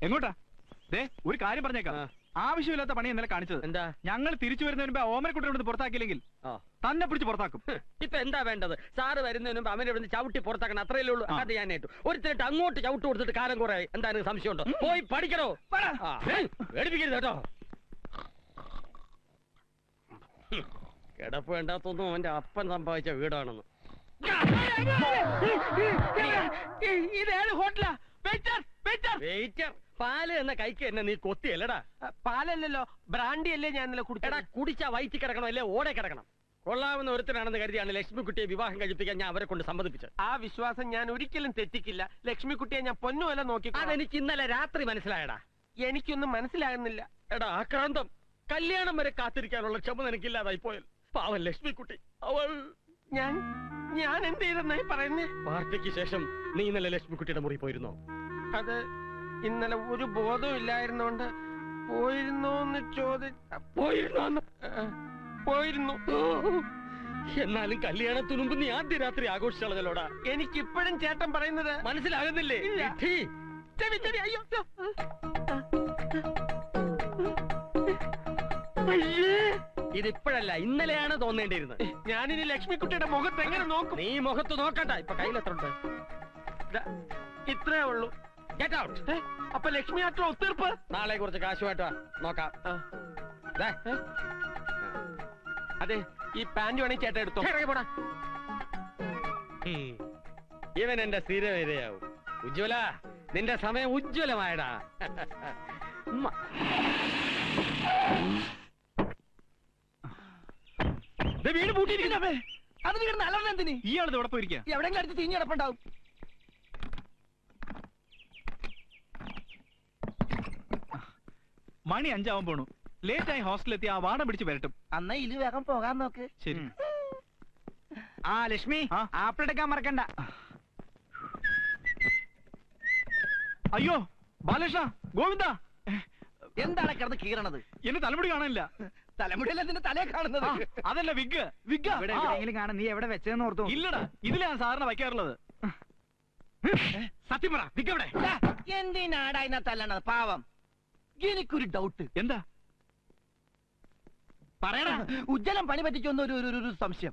എങ്ങോട്ടാ ദേ ഒരു കാര്യം പറഞ്ഞേക്കാം. ആവശ്യമില്ലാത്ത പണി ഇന്നലെ കാണിച്ചത് എന്താ ഞങ്ങൾ തിരിച്ചു വരുന്നതിന് മുമ്പ് ഓമനക്കുട്ടിയോട് പുറത്താക്കിയില്ലെങ്കിൽ തന്നെ പിടിച്ച് പുറത്താക്കും ഇപ്പൊ എന്താ വേണ്ടത് സാറ് വരുന്നതിന് മുമ്പ് അവനെ ഇവിടുന്ന് ചവിട്ടി പുറത്താക്കണം അത്രയല്ലേ ഉള്ളൂ. അത് ഞാൻ ഏറ്റു ഒരുത്തരിട്ട് അങ്ങോട്ട് ചവിട്ട് കൊടുത്തിട്ട് കാലം കുറെ എന്താണ് സംശയമുണ്ടോ പോയി പഠിക്കണോ പേടിപ്പിക്കരുത് കേട്ടോ കിടപ്പ് വേണ്ടാത്തൊന്നും അവന്റെ അപ്പൻ സമ്പാദിച്ച വീടാണെന്ന് ഇതേത് ഹോട്ടലാ വെയിറ്റർ വെയിറ്റർ വെയിറ്റർ പാൽ എന്ന കൈക്ക് എന്നെ നീ കൊത്തിയല്ലടാ. പാലല്ലല്ലോ. ബ്രാൻഡി അല്ലേ ഞാൻ ഇന്നലെ കുടിച്ചടാ കുടിച്ചാ വയറ്റി കിടക്കണം അല്ലേ? ഓടെ കിടക്കണം. കൊള്ളാവുന്ന ഒരുത്തനാണെന്ന് കരുതിയാണ് ലക്ഷ്മിക്കുട്ടിയെ വിവാഹം കഴിപ്പിക്കാൻ ഞാൻ അവരെ കൊണ്ട് സമ്മതിപ്പിച്ചത്. ആ വിശ്വാസം ഞാൻ ഒരിക്കലും തെറ്റിക്കില്ല. ലക്ഷ്മിക്കുട്ടിയെ ഞാൻ പൊന്നുമല്ല നോക്കി അതെനിക്ക് ഇന്നലെ രാത്രി മനസ്സിലായടാ. എനിക്കൊന്നും മനസ്സിലാകുന്നില്ല. എടാ ആക്രാന്തം. കല്യാണം വരെ കാത്തിരിക്കാനുള്ള ക്ഷമ എനിക്കില്ലാതായി പോയൽ പാവൻ ലക്ഷ്മിക്കുട്ടി. അവൾ ഞാൻ ഞാൻ എന്ത് ചെയ്തെന്നായി പറയുന്നേ? പാർട്ടിക്ക് ശേഷം നീ ഇന്നലെ ലക്ഷ്മിക്കുട്ടിയുടെ മുറി പോയിരുന്നോ? അത് ഇന്നലെ ഒരു ബോധവും ഇല്ലായിരുന്നോണ്ട് പോയിരുന്നോന്ന് ചോദി പോയിരുന്നോന്ന്? പോയിരുന്നു. എന്നാലും കല്യാണ മുമ്പ് നീ ആദ്യ രാത്രി ആഘോഷിച്ചളഞ്ഞല്ലോടാ എനിക്കിപ്പോഴും ചേട്ടൻ പറയുന്നത് മനസ്സിലാകുന്നില്ലേ? അയ്യോ ഇതിപ്പോഴല്ല ഇന്നലെയാണ് തോന്നേണ്ടിയിരുന്നത്. ഞാനിനി ലക്ഷ്മിക്കുട്ടിയുടെ മുഖത്ത് എങ്ങനെ നോക്കും? നീ മുഖത്ത് നോക്കണ്ട ഇപ്പൊ കയ്യിലെത്രണ്ട് ദാ, ഇത്രേ ഉള്ളൂ. ഗെറ്റ് ഔട്ട് അപ്പൊ ലക്ഷ്മി ആട്ടോ ഒത്തീർപ്പ് നാളെ കുറച്ച് കാശുമായിട്ട് വാ. നോക്കാം. ദേ? അതെ ഈ പാന്റ് വേണമെങ്കിൽ ചേട്ടൻ എടുത്തോ. ഇറങ്ങി പോടാ. ഉം. ഇവൻ എന്റെ സ്ഥിരം ഇരയാവും ഉജ്ജ്വല നിന്റെ സമയം ഉജ്ജ്വലമായടാ. ഉമ്മ. ദേ വീട് പൂട്ടിയിരിക്കുന്നേ. അതിന് കിടന്ന് അലർന്നെന്തിന് ഇയാളത് ഇവിടെ പോയിരിക്കുക എവിടെയെങ്കിലും അടുത്ത് തിരിഞ്ഞു കിടപ്പുണ്ടാവും. മണി അഞ്ചാവാൻ പോണു. ലേറ്റ് ആയി ഹോസ്റ്റലിൽ എത്തി ആ വാടം പിടിച്ച് വരട്ടും അന്നാ ഇത് വേഗം പോകാൻ നോക്ക്. ശരി. ആ ലക്ഷ്മി. ആപ്പിൾ എടുക്കാൻ മറക്കണ്ട. അയ്യോ ബാലകൃഷ്ണ ഗോവിന്ദ. എന്താണ് കിടന്ന് കീറണത്? എന്റെ തലമുടി കാണാനില്ല. തലമുടിയല്ല നിന്റെ തലയെ കാണുന്നത്. ആ, അതല്ല വിഗ് വിഗ്. ഇവിടെ എവിടെയെങ്കിലും കാണാൻ നീ എവിടെ വെച്ചതെന്ന് ഓർത്തു. ഇല്ലടാ ഇതിലാണ് സാറിന് വയ്ക്കാറുള്ളത്. സത്യം പറ വിഗ് എവിടെ? ദാ, എന്തിനാടാ ഇന്ന തല്ലണത് പാവം. എനിക്കൊരു ഡൗട്ട് എന്താ? പറയണ ഉജ്ജലം പണി പറ്റിച്ചൊന്ന് ഒരു ഒരു- ഒരു ഒരു സംശയം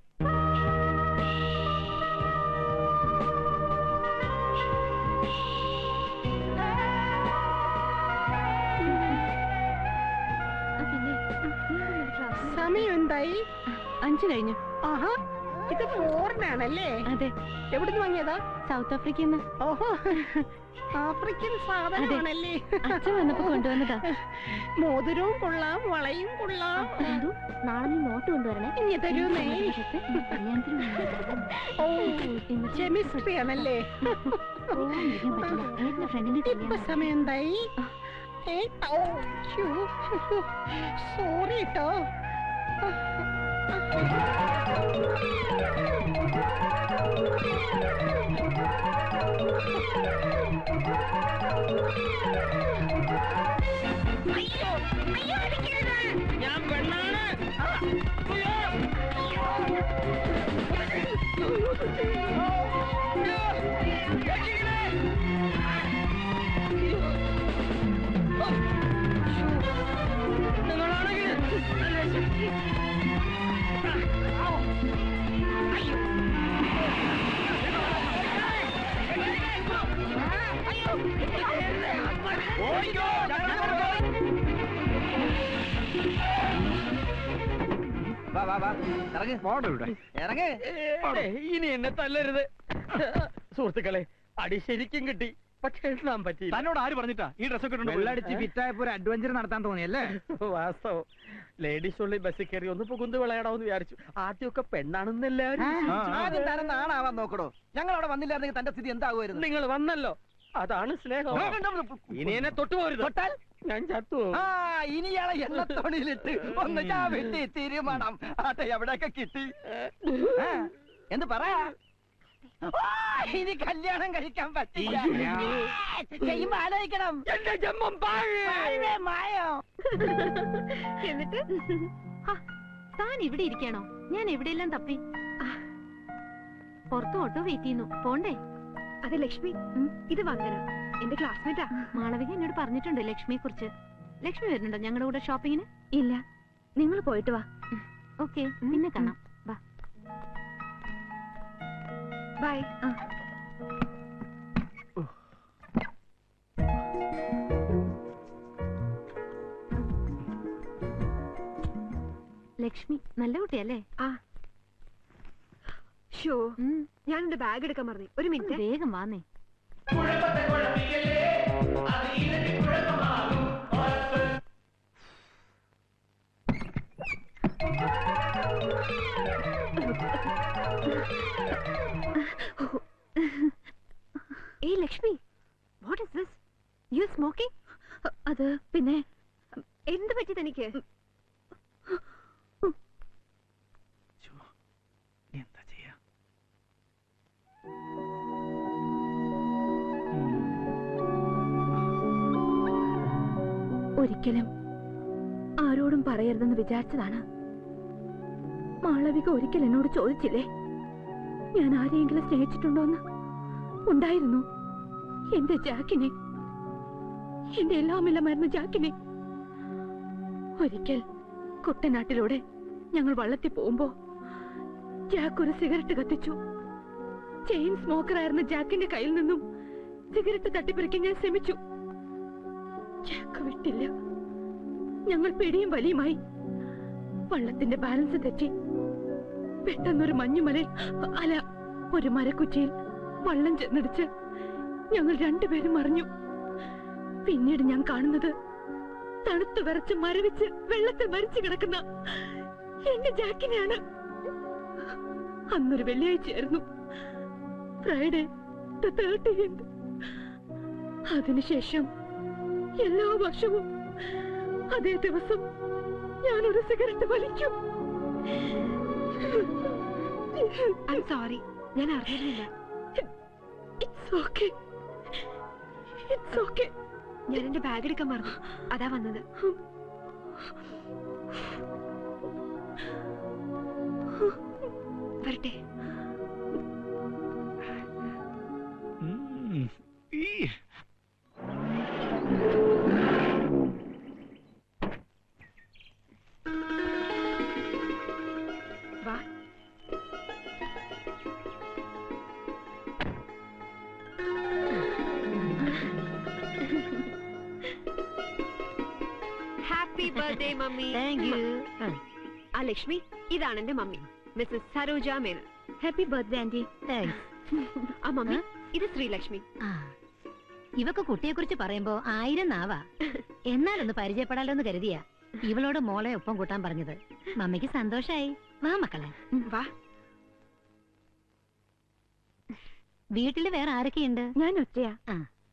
സമയം എന്തായി? അഞ്ചു കഴിഞ്ഞു. ആഹാ. ഇത് ഫോറിനാണല്ലേ അതെ എവിടുന്ന് വാങ്ങിയതാ സൗത്ത് ആഫ്രിക്കയിൽ നിന്ന് ഓഹോ ആഫ്രിക്കൻ സാധനമാണല്ലേ അച്ഛൻ വന്നപ്പോ കൊണ്ടുവന്നതാ മോതിരവും കൊള്ളാം വളയും കൊള്ളാം നാളെ നീ നോട്ട് കൊണ്ടുവരണേ ഇനി തരൂന്നേ. ഓ കെമിസ്ട്രി ആണല്ലേ ഇപ്പൊ സമയം എന്തായി. സോറി കേട്ടോ ഞാൻ പെണ്ണാണ് വാ ഇനി എന്നെ തല്ലരുത്. സുഹൃത്തുക്കളെ അടി ശരിക്കും കിട്ടി. പക്ഷെ എണ്ണാൻ പറ്റിയില്ല. തന്നോട് ആര് പറഞ്ഞിട്ടാ? ഈ ഡ്രസ്സൊക്കെ ഇട്ടുകൊണ്ട് പോയത്? വെള്ളടിച്ച് ഫിറ്റായപ്പോ ഒരു അഡ്വഞ്ചർ നടത്താൻ തോന്നിയല്ലേ വാസ്തവം. ലേഡീസ് ഉള്ളി ബസ്സിൽ കയറി ഒന്ന് പുകുന്ത് വിളയാടാന്ന് വിചാരിച്ചു. ആദ്യമൊക്കെ പെണ്ണാണെന്ന് എല്ലാവരും ആ, ആ. ആദ്യം താരം നാണാവാൻ നോക്കടോ. ഞങ്ങൾ അവിടെ വന്നില്ലായിരുന്നെങ്കിൽ തന്റെ സ്ഥിതി എന്താകുമായിരുന്നു? നിങ്ങൾ വന്നല്ലോ. അതാണ് സ്നേഹം. ഇനി എന്നെ തൊട്ടുപോരുത് തൊട്ടാൽ? ഞാൻ ചത്തു ആ ഇനി എന്ന എണ്ണത്തോണിയിലിട്ട് ഒന്ന് ചാവിട്ടി തീരുമാനം ആട്ടെ എവിടെയൊക്കെ കിട്ടി. എന്ത് പറയാ? ഇനി കല്യാണം കഴിക്കാൻ പറ്റില്ല. ചെയ്യുമ്പോ ആലോചിക്കണം. എന്റെ ജമ്മം മായോ. എന്നിട്ട്? ഹാ, താൻ ഇവിടെ ഇരിക്കണോ? ഞാൻ എവിടെയെല്ലാം തപ്പി? പുറത്ത് ഓട്ടോ വെയിറ്റ് ചെയ്യുന്നു. പോണ്ടേ? അതെ ലക്ഷ്മി ഇത് വന്ദന. എന്റെ ക്ലാസ്മേറ്റാ മാളവിക എന്നോട് പറഞ്ഞിട്ടുണ്ട് ലക്ഷ്മിയെ കുറിച്ച് ലക്ഷ്മി വരുന്നുണ്ടോ ഞങ്ങളുടെ കൂടെ ഷോപ്പിങ്ങിന് ഇല്ല. നിങ്ങൾ പോയിട്ട് വാ. ഓക്കെ പിന്നെ കാണാം. ബൈ. ലക്ഷ്മി നല്ല കുട്ടിയല്ലേ? ആ. ഷോ ഞാൻ എന്റെ ബാഗ് എടുക്കാൻ പറഞ്ഞു. ഒരു മിനിറ്റ് വേഗം വാന്നേ. ഏയ് Lakshmi what is this you smoking അത് പിന്നെ എന്ത് പറ്റി തനിക്ക്? എന്താ ചെയ്യാ? ഒരിക്കലും ആരോടും പറയരുതെന്ന് വിചാരിച്ചതാണ്. മാളവിക ഒരിക്കൽ എന്നോട് ചോദിച്ചില്ലേ? ഞാൻ ആരെയെങ്കിലും സ്നേഹിച്ചിട്ടുണ്ടോന്ന്? ഉണ്ടായിരുന്നു. എന്റെ ജാക്കിനെ. എന്റെ എല്ലാമെല്ലാമായിരുന്ന ജാക്കിനെ. ഒരിക്കൽ കുട്ടനാട്ടിലൂടെ ഞങ്ങൾ വള്ളത്തിൽ പോകുമ്പോ ജാക്ക് ഒരു സിഗരറ്റ് കത്തിച്ചു. ചെയിൻ സ്മോക്കർ സ്മോക്കറായിരുന്ന ജാക്കിന്റെ കയ്യിൽ നിന്നും സിഗരറ്റ് തട്ടിപ്പറിക്കാൻ ഞാൻ ശ്രമിച്ചു. ജാക്ക് വിട്ടില്ല. ഞങ്ങൾ പിടിയും വലിയുമായി വള്ളത്തിന്റെ ബാലൻസ് തെറ്റി പെട്ടെന്നൊരു മഞ്ഞുമലയിൽ അല ഒരു മരക്കുറ്റിയിൽ വള്ളം ചെന്നിടിച്ച് ഞങ്ങൾ രണ്ടുപേരും മറിഞ്ഞു. പിന്നീട് ഞാൻ കാണുന്നത് തണുത്തു വിറച്ച് മരവിച്ച് വെള്ളത്തിൽ മരിച്ചു കിടക്കുന്ന എന്റെ ജാക്കിനെയാണ്. അന്നൊരു വെള്ളിയാഴ്ചയായിരുന്നു ഫ്രൈഡേ അതിനുശേഷം എല്ലാ വർഷവും അതേ ദിവസം ഞാൻ ഒരു സിഗരറ്റ് വലിക്കും. സോറി ഞാൻ അറിഞ്ഞില്ല ഞാൻ എന്റെ ബാഗ് എടുക്കാൻ മറന്നു. അതാ വന്നത്. മമ്മി താങ്ക് യു ആ ലക്ഷ്മി ഇതാണ് എന്റെ mummy Mrs Saroja Menon happy birthday aunty ആ മമ്മി ഇത് ശ്രീലക്ഷ്മി. ഇവക്ക് കുട്ടിയെ കുറിച്ച് പറയുമ്പോ ആയിരം നാവാ. എന്നാലൊന്ന് പരിചയപ്പെടാലോ എന്ന് കരുതിയാ. ഇവളോട് മോളെ ഒപ്പം കൂട്ടാൻ പറഞ്ഞത്. മമ്മിക്ക് സന്തോഷായി. വാ മക്കളെ. വാ. വീട്ടിൽ വേറെ ആരൊക്കെയുണ്ട്? ഞാൻ ഒറ്റയാ.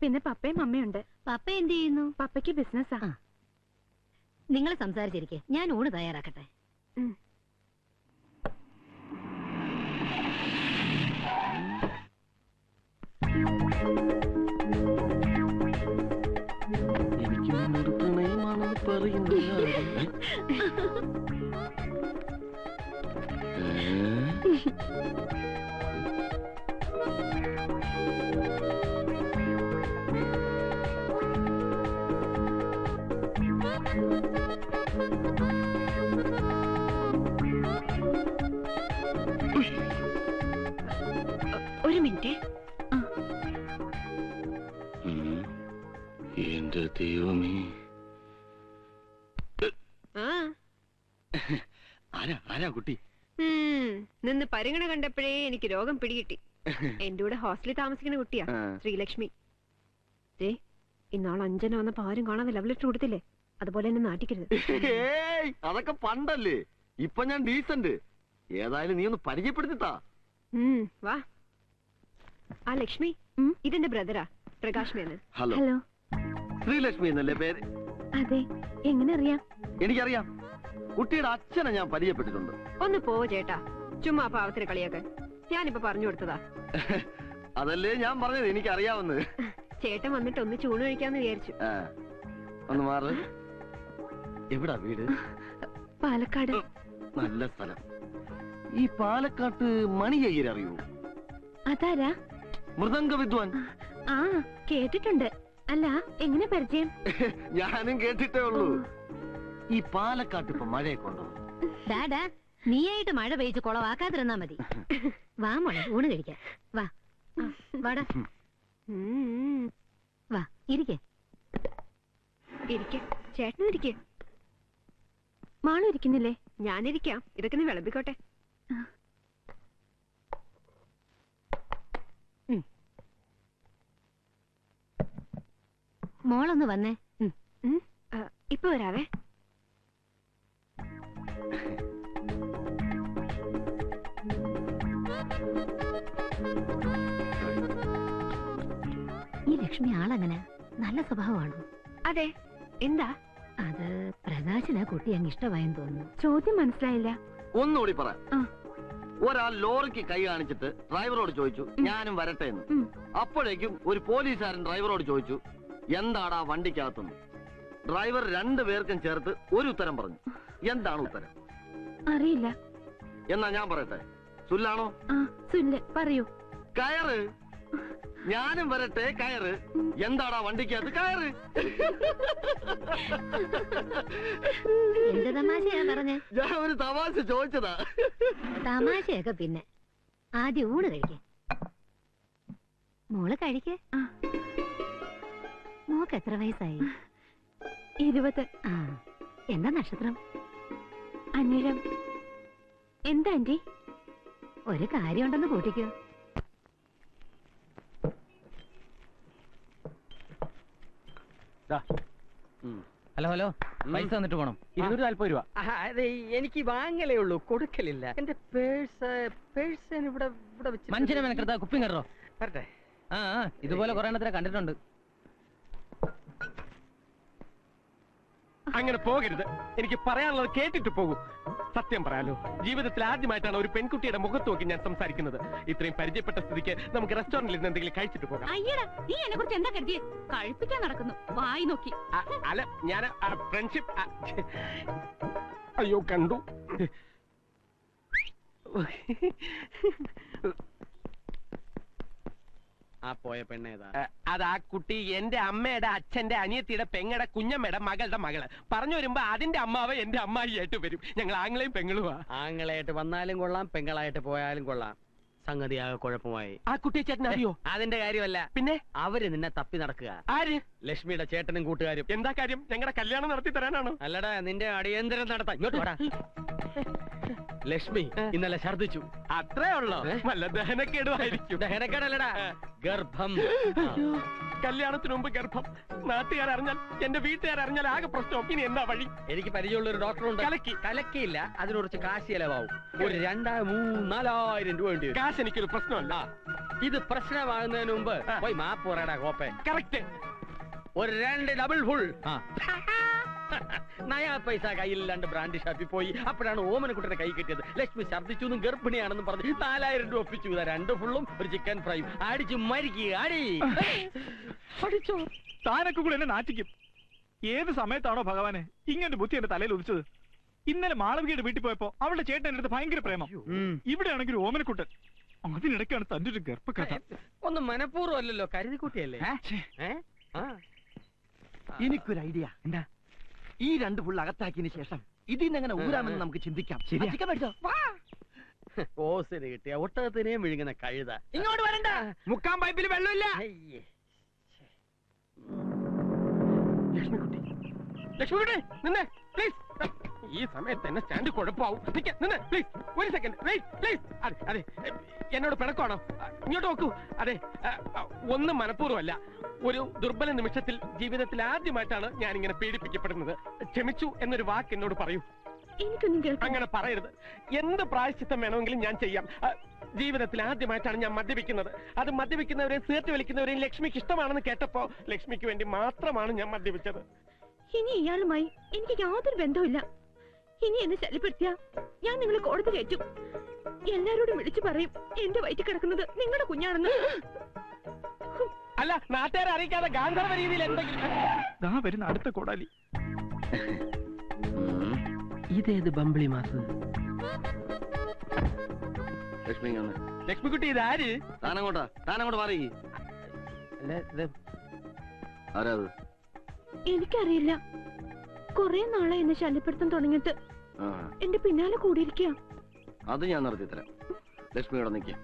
പിന്നെ പപ്പയും അമ്മയുണ്ട് പപ്പ എന്ത് ചെയ്യുന്നു? പപ്പയ്ക്ക് ബിസിനസ്സാ ആ. നിങ്ങൾ സംസാരിച്ചിരിക്കെ. ഞാൻ ഊണ് തയ്യാറാക്കട്ടെ. എനിക്ക് ഒരു മിനിറ്റ്. എന്റെ ദൈവമേ. ആരാ ആരാ കുട്ടി? നിന്ന് പരിഗണ കണ്ടപ്പോഴേ എനിക്ക് രോഗം പിടികിട്ടി. എന്റെ കൂടെ ഹോസ്റ്റലിൽ താമസിക്കുന്ന കുട്ടിയാ. ശ്രീലക്ഷ്മി. ഇന്നാൾ അഞ്ജന വന്നപ്പോ ആരും കാണാതെ ലവ് ലെറ്റർ കൊടുത്തില്ലേ? അതുപോലെ എന്നെ നാട്ടിക്കരുത്. ഏയ് അതൊക്കെ പണ്ടല്ലേ? ഇപ്പൊ ഞാൻ ഡീസന്റ്. ഏതായാലും നീ ഒന്ന് പരിചയപ്പെടുത്തിത്താ. ഉം, വാ. ആ ലക്ഷ്മി ഇതെന്റെ ബ്രദറാ പ്രകാശ് മേനൻ. ഹലോ. ഹലോ. ശ്രീലക്ഷ്മി എന്നല്ലേ പേര്? അതെ എങ്ങനെ അറിയാം എനിക്കറിയാം. കുട്ടിയുടെ അച്ഛനെ ഞാൻ പരിചയപ്പെട്ടിട്ടുണ്ട്. ഒന്ന് പോ ചേട്ടാ. ചുമ്മാ പാവത്തിന് കളിയൊക്കെ. ഞാനിപ്പോ പറഞ്ഞു കൊടുത്തതാ. അതല്ലേ ഞാൻ പറഞ്ഞത് എനിക്കറിയാവുന്നത്. ചേട്ടൻ വന്നിട്ട് ഒന്ന് ചൂണ് കഴിക്കാന്ന് വിചാരിച്ചു. ആ, ഒന്ന് മാറ്. എവിടാ വീട്? പാലക്കാട്. നല്ല സ്ഥലം. ഈ പാലക്കാട്ട് മണി അയ്യർ അറിയൂ? അതാരാ? മൃദംഗ വിദ്വാൻ. ആ കേട്ടിട്ടുണ്ട്. അല്ല എങ്ങനെ പരിചയം? ഞാനും കേട്ടിട്ടേ ഉള്ളൂ. ഈ പാലക്കാട്ട് ഇപ്പൊ മഴയൊക്കെ ഉണ്ടോ ഡാഡാ നീയായിട്ട് മഴ പെയ്ച്ച് കുളവാക്കാതിരുന്നാ മതി. വാ മോളെ ഊണ് കഴിക്കാം. വാ. വാടാ. വാ ഇരിക്കേ. ഇരിക്കേ. ചേട്ടനും ഇരിക്കെ മാളും ഇരിക്കുന്നില്ലേ? ഞാനിരിക്കാം. ഇതൊക്കെ നീ വിളമ്പിക്കോട്ടെ. മോളൊന്ന് വന്നേ. ഇപ്പൊ വരാവേ. ഈ ലക്ഷ്മി ആളങ്ങനെ? നല്ല സ്വഭാവമാണോ? അതെ. എന്താ? അത് പ്രകാശന കുട്ടി അങ്ങ് ഇഷ്ടമായെന്ന് തോന്നുന്നു. ചോദ്യം മനസ്സിലായില്ല. ഒന്നുകൂടി പറ. ആ. ഒരാൾ ലോറിക്ക് കൈ കാണിച്ചിട്ട് ഡ്രൈവറോട് ചോദിച്ചു ഞാനും വരട്ടെ എന്ന്? അപ്പോഴേക്കും ഒരു പോലീസുകാരൻ ഡ്രൈവറോട് ചോദിച്ചു എന്താടാ വണ്ടിക്കകത്തുനിന്ന് ഡ്രൈവർ രണ്ടു പേർക്കും ചേർത്ത് ഒരു ഉത്തരം പറഞ്ഞു. എന്താണ് ഉത്തരം? അറിയില്ല. എന്നാ ഞാൻ പറയട്ടെ. സുല്ലാണോ? ആ സുല്ല്. പറയൂ. കയറ്. ഞാനും വരട്ടെ കയറ്. എന്താടാ വണ്ടിക്കകത്ത് കയറ്? എന്ത് തമാശയാ പറഞ്ഞേ? ഞാൻ ഒരു തമാശ ചോദിച്ചതാ. തമാശയൊക്കെ പിന്നെ. ആദ്യം ഊണ് കഴിക്കേ. മോൾ കഴിക്കേ. ആ. മോക്ക് എത്ര വയസ്സായി? ഇരുപത്. ആ. എന്താ നക്ഷത്രം? അനിഴം. എന്താ ആന്റി ഒരു കാര്യമുണ്ടെന്ന് കൂട്ടിക്കോ. Hello hello. പൈസ തന്നിട്ട് പോണം. ഇരുന്നൂറ്റി നാല്പത് രൂപ. അതെ എനിക്ക് വാങ്ങലേ ഉള്ളൂ. കൊടുക്കലില്ല. എന്റെ പേഴ്സ് പേഴ്സ് ഇവിടെ ഇവിടെ വെച്ച് മനുഷ്യനെ മെനക്കെടുത്ത കുപ്പിയും കയറോ ആ ആ, ഇതുപോലെ കുറെ എണ്ണത്തിനെ കണ്ടിട്ടുണ്ട്. അങ്ങനെ പോകരുത്. എനിക്ക് പറയാനുള്ളത് കേട്ടിട്ട് പോകൂ. സത്യം പറയാലോ ജീവിതത്തിൽ ആദ്യമായിട്ടാണ് ഒരു പെൺകുട്ടിയുടെ മുഖത്ത് നോക്കി ഞാൻ സംസാരിക്കുന്നത്. ഇത്രയും പരിചയപ്പെട്ട സ്ഥിതിക്ക് നമുക്ക് റെസ്റ്റോറന്റിൽ നിന്ന് എന്തെങ്കിലും കഴിച്ചിട്ട് പോകാം. അയ്യടാ നീ എന്നെ കുറിച്ച് എന്താ കരുതിയെ? കഴിപ്പിക്കാൻ നടക്കുന്നു. വായി നോക്കി. അല്ല ഞാൻ ഫ്രണ്ട്ഷിപ്പ് അയ്യോ കണ്ടു. ആ പോയ പെണ്ണേതാ അത് ആ കുട്ടി എന്റെ അമ്മയുടെ അച്ഛന്റെ അനിയത്തിയുടെ പെങ്ങടെ കുഞ്ഞമ്മയുടെ മകളുടെ മകൾ. പറഞ്ഞു വരുമ്പോ അതിന്റെ അമ്മാവ് എന്റെ അമ്മായിയായിട്ട് വരും. ഞങ്ങൾ ആങ്ങളെയും പെങ്ങളുവാ. ആങ്ങളായിട്ട് വന്നാലും കൊള്ളാം പെങ്ങളായിട്ട് പോയാലും കൊള്ളാം. സംഗതിയാകെ ആകെ കുഴപ്പമായി. ആ കുട്ടിയെ ചേട്ടൻ അറിയോ? അതിന്റെ കാര്യമല്ല. പിന്നെ? അവർ നിന്നെ തപ്പി നടക്കുക. ആര്? ലക്ഷ്മിയുടെ ചേട്ടനും കൂട്ടുകാരും. എന്താ കാര്യം? ഞങ്ങളുടെ കല്യാണം നടത്തി തരാനാണോ? അല്ലടാ നിന്റെ അടിയന്തരം നടത്താം ഇങ്ങോട്ട്. ലക്ഷ്മി ഇന്നലെ ഛർദിച്ചു അത്രേ ഉള്ളോ? നല്ല വല്ല ദഹനക്കേടുമായിരിക്കും. ദഹനക്കേടല്ലടാ ഗർഭം. കല്യാണത്തിന് മുമ്പ് ഗർഭം. നാട്ടുകാർ അറിഞ്ഞാൽ എന്റെ വീട്ടുകാർ അറിഞ്ഞാൽ ആകെ പ്രശ്നം ഇനി എന്താ വഴി? എനിക്ക് പരിചയമുള്ള ഒരു ഡോക്ടർ ഉണ്ട് കലക്കി. കലക്കിയില്ല. അതിന് കുറച്ച് കാശ് ചെലവാവും ഒരു രണ്ടാ മൂന്നാലായിരം രൂപ വേണ്ടി കാശ് എനിക്കൊരു പ്രശ്നമല്ല. ഇത് പ്രശ്നമാകുന്നതിന് മുമ്പ് പോയി മാപ്പ് പറയടാ കോപ്പേ കറക്റ്റ്. ഒരു രണ്ട് ഡബിൾ ഫുൾ. നയാ പൈസ കയ്യിലില്ലാണ്ട് ബ്രാൻഡ് ഷാപ്പിൽ പോയി. അപ്പോഴാണ് ഓമനക്കുട്ടിയുടെ കൈ കിട്ടിയത്. ലക്ഷ്മി ഛർദ്ദിച്ചു എന്നും ഗർഭിണിയാണെന്നും പറഞ്ഞ് നാലായിരം രൂപ ഒപ്പിച്ചു. രണ്ട് ഫുള്ളും ഒരു ചിക്കൻ ഫ്രൈയും അടിച്ചു മരിക്കുക അടി. പഠിച്ചോ താനൊക്കെ കൂടെ എന്നെ നാറ്റിക്കും. ഏത് സമയത്താണോ ഭഗവാനെ ഇങ്ങനെ ബുദ്ധി എന്റെ തലയിൽ ഉദിച്ചത്? ഇന്നലെ മാളവികയുടെ വീട്ടിൽ പോയപ്പോ അവളുടെ ചേട്ടൻ എന്റെ അടുത്ത് ഭയങ്കര പ്രേമം. ഇവിടെയാണെങ്കിൽ ഓമനക്കുട്ടൻ. അതിനിടയ്ക്കാണ് തന്റെ ഒരു ഗർഭകഥ. ഒന്ന് മനഃപൂർവം അല്ലല്ലോ കരുതിക്കുട്ടിയല്ലേ? കൂട്ടിയല്ലേ. എനിക്കൊരു ഐഡിയ. എന്താ? ഈ രണ്ട് ഫുൾ അകത്താക്കിയതിനു ശേഷം ഇതിൽ നിന്ന് എങ്ങനെ ഊരാമെന്ന് നമുക്ക് ചിന്തിക്കാം. ചിക്കൻ മേടിച്ചോ? വാ. ഓസിന് കിട്ടിയ ഒട്ടകത്തിനെയും വിഴുങ്ങുന്ന കഴുത. ഇങ്ങോട്ട് വരണ്ട. മുക്കാൻ പൈപ്പിൽ വെള്ളമില്ല. ലക്ഷ്മിക്കുട്ടി. ലക്ഷ്മിക്കുട്ടി നിന്നെ പ്ലീസ് ഈ സമയത്ത് എന്നെ സ്റ്റാൻഡ് കുഴപ്പമാവും. നിന്ന് പ്ലീസ് ഒരു സെക്കൻഡ് വെയിറ്റ് പ്ലീസ് അതെ അതെ. എന്നോട് പിണക്കമാണോ? ഇങ്ങോട്ട് നോക്കൂ. അതെ ഒന്നും മനഃപൂർവമല്ല. ഒരു ദുർബല നിമിഷത്തിൽ ജീവിതത്തിൽ ആദ്യമായിട്ടാണ് ഞാൻ ഇങ്ങനെ പീഡിപ്പിക്കപ്പെടുന്നത്. ക്ഷമിച്ചു എന്നൊരു വാക്ക് എന്നോട് പറയൂ. അങ്ങനെ പറയരുത്. എന്ത് പ്രായശ്ചിത്തം വേണമെങ്കിലും ഞാൻ ചെയ്യാം. ജീവിതത്തിൽ ആദ്യമായിട്ടാണ് ഞാൻ മദ്യപിക്കുന്നത്. അത് മദ്യപിക്കുന്നവരെയും സീർട്ട് വലിക്കുന്നവരെയും ലക്ഷ്മിക്ക് ഇഷ്ടമാണെന്ന് കേട്ടപ്പോ ലക്ഷ്മിക്ക് വേണ്ടി മാത്രമാണ് ഞാൻ മദ്യപിച്ചത്. ഇനി ഇയാളുമായി എനിക്ക് യാതൊരു ബന്ധവുമില്ല. ഇനി എന്നെ ശല്യപ്പെടുത്തിയ? ഞാൻ നിങ്ങളെ കോടതി കയറ്റും. എല്ലാരോടും വിളിച്ചു പറയും എന്റെ വയറ്റിൽ കിടക്കുന്നത് നിങ്ങളുടെ കുഞ്ഞാണെന്ന്. അല്ല നാട്ടുകാരെ അറിയിക്കാതെ ഗാന്ധർവ രീതിയിൽ എന്തെങ്കിലും വരുന്ന അടുത്ത കോടാലി ഇതേത് ബമ്പിളി മാസ്. ലക്ഷ്മിക്കുട്ടി ഇതാര് താനങ്ങോട്ടാ? താനങ്ങോട്ട് മാറി. അല്ല ഇത് ആരാ അത് എനിക്കറിയില്ല. കൊറേ നാളെ എന്നെ ശല്യപ്പെടുത്താൻ തുടങ്ങിയിട്ട് എന്റെ പിന്നാലെ കൂടിയിരിക്കുക അത് ഞാൻ നടത്തി തരാം. ലക്ഷ്മി ഇവിടെ നിൽക്കാം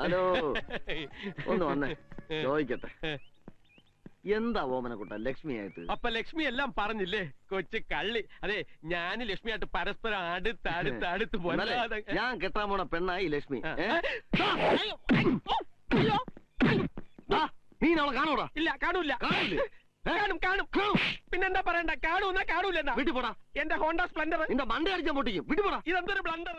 ഹലോ. ഒന്ന് വന്നേ. ചോദിക്കട്ടെ. എന്താ ഓമനക്കുട്ട ലക്ഷ്മിയായിട്ട്? അപ്പൊ ലക്ഷ്മി എല്ലാം പറഞ്ഞില്ലേ? കൊച്ചു കള്ളി. അതെ ഞാൻ ലക്ഷ്മിയായിട്ട് പരസ്പരം അടുത്ത് അടുത്ത് അടുത്ത് ഞാൻ കെട്ടാൻ പോണ പെണ്ണായി ലക്ഷ്മി. നീ അവളെ കാണൂടാ? ഇല്ല കാണൂല്ല. കാണില്ലേ? കാണും കാണും. പിന്നെന്താ പറയണ്ട? കാണൂന്നാ കാണൂലെന്നാ വിട്ടുപോടാ പോടാ. എന്റെ ഹോണ്ട സ്പ്ലെൻഡർ എന്റെ മണ്ട അടിച്ചാൽ പൊട്ടിക്കും. വിട്ടുപോടാ ഇതെന്തൊരു ബ്ലണ്ടർ